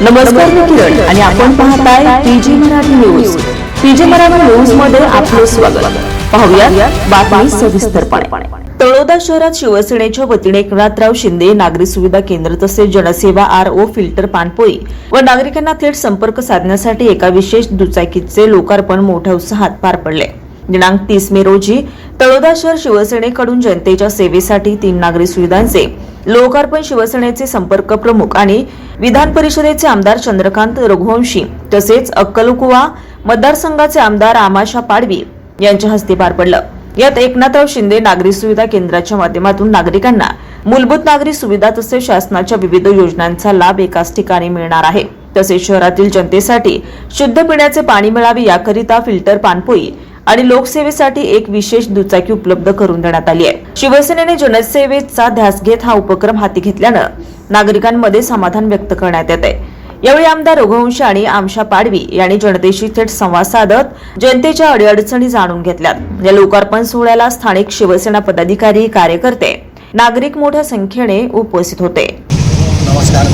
नमस्कार मी किरण आणि आपण पाहताय PG Marathi news PG Marathi न्यूजमध्ये आपलं स्वागत. पाहूया बातमी सविस्तरपणे. तळोदा शहरात शिवसेनेच्या वतीने एकनाथराव शिंदे नागरी सुविधा केंद्र तसेच जनसेवा आर ओ फिल्टर पाणपोई व नागरिकांना थेट संपर्क साधण्यासाठी एका विशेष दुचाकीचे लोकार्पण मोठ्या उत्साहात पार पडले. दिनांक तीस मे रोजी तळोदा शहर शिवसेनेकडून जनतेच्या सेवेसाठी तीन नागरी सुविधांचे लोकार्पण शिवसेनेचे संपर्क प्रमुख आणि विधान परिषदेचे आमदार चंद्रकांत रघुवंशी तसेच अक्कलकुवा मतदारसंघाचे आमदार आमाशा पाडवी यांच्या हस्ते पार पडलं. यात एकनाथराव शिंदे नागरी सुविधा केंद्राच्या माध्यमातून नागरिकांना मूलभूत नागरी सुविधा तसेच शासनाच्या विविध योजनांचा लाभ एकाच ठिकाणी मिळणार आहे. तसेच शहरातील जनतेसाठी शुद्ध पिण्याचे पाणी मिळावे याकरिता फिल्टर पाणपोई आणि लोकसेवेसाठी एक विशेष दुचाकी उपलब्ध करून देण्यात आली आहे. शिवसेनेने जनसेवेचा ध्यास घेत हा उपक्रम हाती घेतल्यानं नागरिकांमध्ये समाधान व्यक्त करण्यात येत आहे यावेळी आमदार रघुवंशी आणि आमशा पाडवी यांनी जनतेशी थेट संवाद साधत जनतेच्या अडीअडचणी जाणून घेतल्यात. या लोकार्पण सोहळ्याला स्थानिक शिवसेना पदाधिकारी कार्यकर्ते नागरिक मोठ्या संख्येने उपस्थित होते. नमस्कार.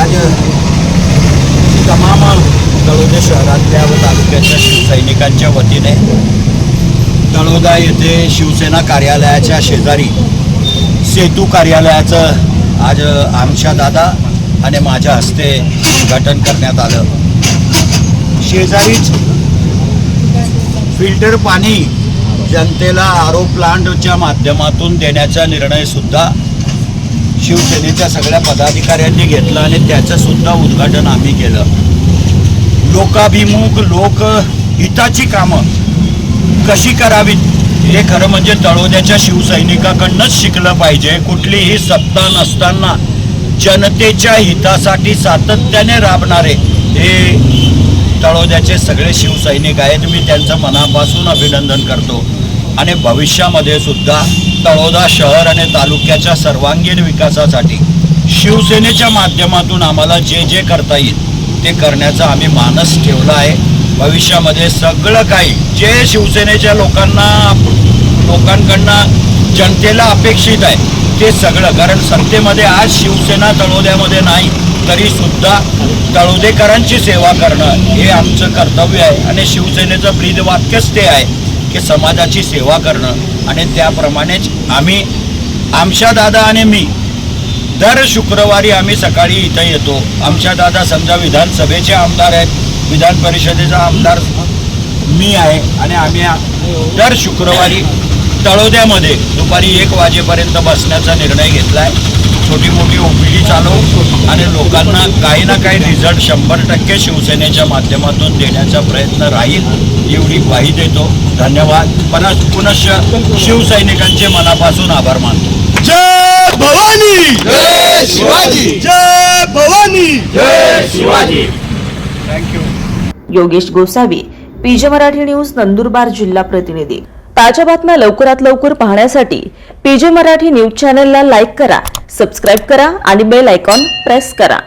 आज तळोदे शहरातल्या व तालुक्याच्या शिवसैनिकांच्या वतीने तळोदा येथे शिवसेना कार्यालयाच्या शेजारी सेतू कार्यालयाचं आज आमच्या दादा आणि माझ्या हस्ते उद्घाटन करण्यात आलं. शेजारीच फिल्टर पाणी जनतेला आरो प्लांटच्या माध्यमातून देण्याचा निर्णयसुद्धा शिवसेनेच्या सगळ्या पदाधिकाऱ्यांनी घेतलं आणि त्याचंसुद्धा उद्घाटन आम्ही केलं. लोकाभिमुख लोक हिताची कामं कशी करावीत हे खरं म्हणजे तळोद्याच्या शिवसैनिकाकडनंच शिकलं पाहिजे. कुठलीही सत्ता नसताना जनतेच्या हितासाठी सातत्याने राबणारे हे तळोद्याचे सगळे शिवसैनिक आहेत. मी त्यांचं मनापासून अभिनंदन करतो. आणि भविष्यामध्ये सुद्धा तळोदा शहर आणि तालुक्याच्या सर्वांगीण विकासासाठी शिवसेनेच्या माध्यमातून आम्हाला जे जे करता येईल ते करण्याचा आम्ही मानस ठेवला आहे. भविष्यामध्ये सगळं काही जे शिवसेनेच्या लोकांना लोकांकडनं जनतेला अपेक्षित आहे ते सगळं. कारण सत्तेमध्ये आज शिवसेना तळोद्यामध्ये नाही तरी सुद्धा तळोदेकरांची सेवा करणं हे आमचं कर्तव्य आहे. आणि शिवसेनेचं ब्रीद वाक्यच ते आहे की समाजाची सेवा करणं. आणि त्याप्रमाणेच आम्ही आमच्या दादा आणि मी दर शुक्रवारी आम्ही सकाळी इथं येतो. आमच्या दादा समजा विधानसभेचे आमदार आहेत विधान परिषदेचा आमदार मी आहे आणि आम्ही दर शुक्रवारी तळोद्यामध्ये दुपारी एक वाजेपर्यंत बसण्याचा निर्णय घेतला आहे छोटी मोठी ओपीडी चालवू आणि लोकांना काही ना काही रिझल्ट शंभर टक्के शिवसेनेच्या माध्यमातून देण्याचा प्रयत्न राहील एवढी ग्वाही देतो. धन्यवाद. परत पुनश्च शिवसैनिकांचे मनापासून आभार मानतो. भवानी। जय शिवाजी। जय भवानी। जय Shivaji. Thank you Yogesh Gosavi PJ Marathi news Nandurbar जिल्हा प्रतिनिधी. ताज्या बातम्या लवकरात लवकर पाहण्यासाठी पीजे मराठी न्यूज चॅनलला लाईक करा सबस्क्राईब करा आणि बेल आयकॉन प्रेस करा.